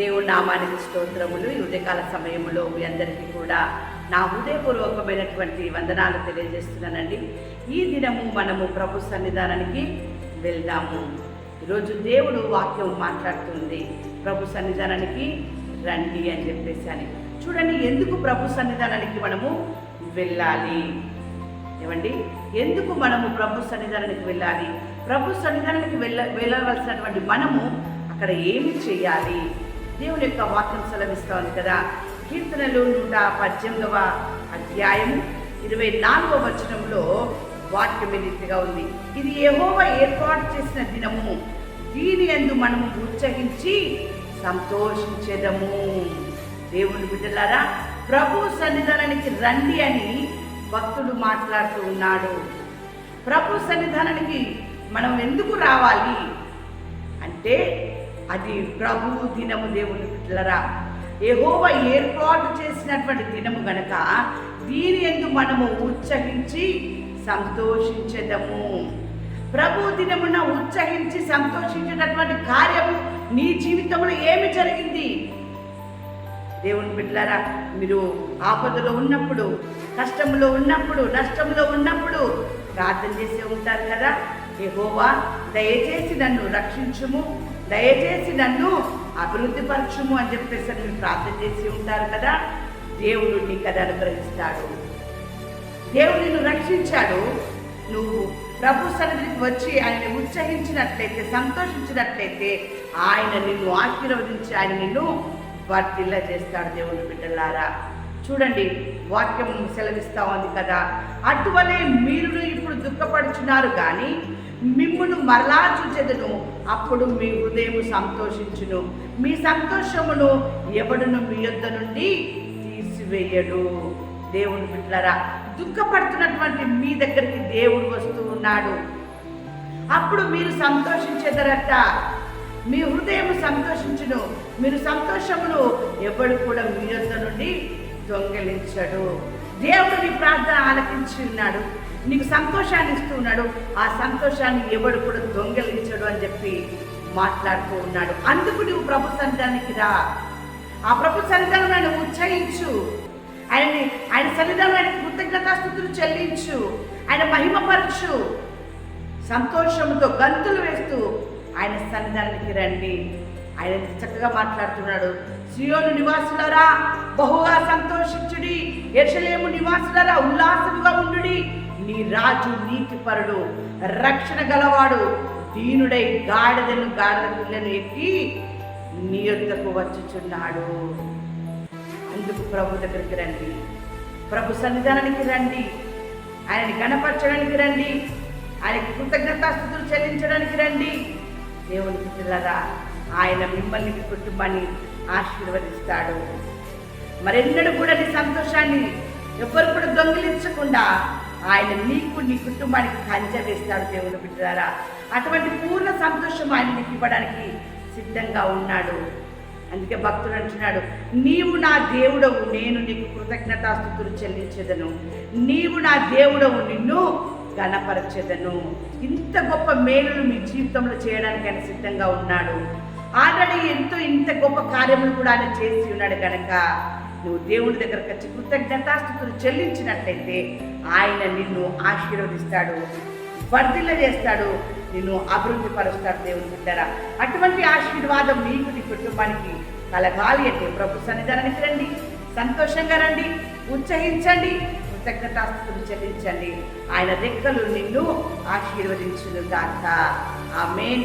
దేవుడి నామానికి స్తోత్రములు. ఈ ఉదయకాల సమయంలో మీ అందరికీ కూడా నా హృదయపూర్వకమైనటువంటి వందనాలు తెలియజేస్తున్నానండి. ఈ దినము మనము ప్రభు సన్నిధానానికి వెళ్దాము. ఈరోజు దేవుడు వాక్యం మాట్లాడుతుంది. ప్రభు సన్నిధానానికి రండి అని చెప్పేసి అని. చూడండి ఎందుకు ప్రభు సన్నిధానానికి మనము వెళ్ళాలి? ఏమండి? ఎందుకు మనము ప్రభు సన్నిధానానికి వెళ్ళాలి? ప్రభు సన్నిధానానికి వెళ్ళ వెళ్ళవలసినటువంటి మనము అక్కడ ఏమి చేయాలి? దేవుని యొక్క వాక్యం సెలవిస్తా ఉంది కదా. కీర్తనలు నూట పద్దెనిమిదవ అధ్యాయం ఇరవై నాలుగవ వచనంలో వాక్యం ఈ రీతిగా ఉంది. ఇది యెహోవ ఏర్పాటు చేసిన దినము. దీని ఎందు మనము ఉత్సహించి సంతోషించేదము. దేవుని బిడ్డలారా ప్రభు సన్నిధానానికి రండి అని భక్తుడు మాట్లాడుతూ ఉన్నాడు. ప్రభు సన్నిధానానికి మనం ఎందుకు రావాలి? అంటే అది ప్రభు దినము దేవుని పిల్లరా. యెహోవా ఏర్పాటు చేసినటువంటి దినము గనక దీని ఎందు మనము ఉత్సహించి సంతోషించదము. ప్రభు దినమున ఉత్సహించి సంతోషించేటటువంటి కార్యము నీ జీవితంలో ఏమి జరిగింది? దేవుని బిడ్డలారా మీరు ఆపదలో ఉన్నప్పుడు కష్టంలో ఉన్నప్పుడు నష్టంలో ఉన్నప్పుడు ప్రార్థన చేసే ఉంటారు కదా. యహోవా దయచేసి నన్ను రక్షించుము దయచేసి నన్ను అభివృద్ధి పరచుము అని చెప్పేసి అని మీరు ప్రార్థన చేసి ఉంటారు కదా? దేవుడు నీకు అది అనుగ్రహిస్తాడు. దేవుడు నిన్ను రక్షించాడు. నువ్వు ప్రభు సన్నిధికి వచ్చి ఆయన ఉత్సహించినట్లయితే సంతోషించినట్లయితే ఆయన నిన్ను ఆశీర్వదించి ఆయన నిన్ను వర్తిల్ల చేస్తాడు దేవుని బిడ్డలారా. చూడండి వాక్యం సెలవిస్తా ఉంది కదా. అటువలే మీరు ఇప్పుడు దుఃఖపడుచున్నారు కానీ మిమ్మును మరలా చూచెదను. అప్పుడు మీ హృదయం సంతోషించును. మీ సంతోషమును ఎవడును మీ యొద్ద నుండి తీసివేయడు. దేవుని బిడ్డలారా దుఃఖపడుతున్నటువంటి మీ దగ్గరికి దేవుడు వస్తూ ఉన్నాడు. అప్పుడు మీరు సంతోషించేదరట. మీ హృదయం సంతోషించును. మీరు సంతోషమును ఎవడు కూడా మీ యొద్ద నుండి దొంగిలించడు. దేవుడు నీ ప్రార్థన ఆలకించి ఉన్నాడు నీకు సంతోషాన్ని ఇస్తూ ఉన్నాడు ఆ సంతోషాన్ని ఎవడు కూడా దొంగిలించడు అని చెప్పి మాట్లాడుతూ ఉన్నాడు. అందుకు నువ్వు ప్రభు సన్నిధానికి రా. ఆ ప్రభు సన్నిధానం ఆయన ఉత్సహించు ఆయన్ని ఆయన సన్నిధానం ఆయన కృతజ్ఞతాస్థుతులు చెల్లించు. ఆయన మహిమపరచు. సంతోషంతో గంతులు వేస్తూ ఆయన సన్నిధానానికి రండి. ఆయన చక్కగా మాట్లాడుతున్నాడు. సియోను నివాసులరా బహుగా సంతోషించుడి. ఎర్షలేము నివాసులరా ఉల్లాసముగా ఉండుడి. నీ రాజు నీతిపరుడు రక్షణ గలవాడు దీనుడై గాడిదను గాడిద పిల్లను ఎక్కి నీ యొద్దకు వచ్చుచున్నాడు. అందుకు ప్రభు దగ్గరికి రండి. ప్రభు సన్నిధానానికి రండి. ఆయనని కనపరచడానికి రండి. ఆయనకి కృతజ్ఞతాస్థుతులు చెల్లించడానికి రండి. దేవునికి పిల్లరా ఆయన మిమ్మల్ని మీ కుటుంబాన్ని ఆశీర్వదిస్తాడు. మరెన్నడూ కూడా నీ సంతోషాన్ని ఎవరు కూడా దొంగిలించకుండా ఆయన నీకు నీ కుటుంబానికి కంచె వేస్తాడు దేవుని బిడ్డారా అటువంటి పూర్ణ సంతోషం ఆయన నీకు ఇవ్వడానికి సిద్ధంగా ఉన్నాడు. అందుకే భక్తుడు అంటున్నాడు నీవు నా దేవుడవు నేను నీకు కృతజ్ఞతాస్థుతులు చెల్లించేదను. నీవు నా దేవుడవు నిన్ను గణపరచెదను ఇంత గొప్ప మేలును మీ జీవితంలో చేయడానికి ఆయన సిద్ధంగా ఉన్నాడు. ఆల్రెడీ ఎంతో ఇంత గొప్ప కార్యములు కూడా ఆయన చేసి ఉన్నాడు కనుక నువ్వు దేవుడి దగ్గరకు వచ్చి కృతజ్ఞతాస్థుతులు చెల్లించినట్లయితే ఆయన నిన్ను ఆశీర్వదిస్తాడు వర్ధిల్ల చేస్తాడు నిన్ను అభివృద్ధి పరుస్తాడు దేవుని బిడ్డరా. అటువంటి ఆశీర్వాదం నీకు నీ కుటుంబానికి కలగాలి అంటే ప్రభు సన్నిధానానికి రండి సంతోషంగా రండి ఉత్సహించండి కృతజ్ఞతాస్థుతులు చెల్లించండి. ఆయన రెక్కలు నిన్ను ఆశీర్వదించును గాక మెయిన్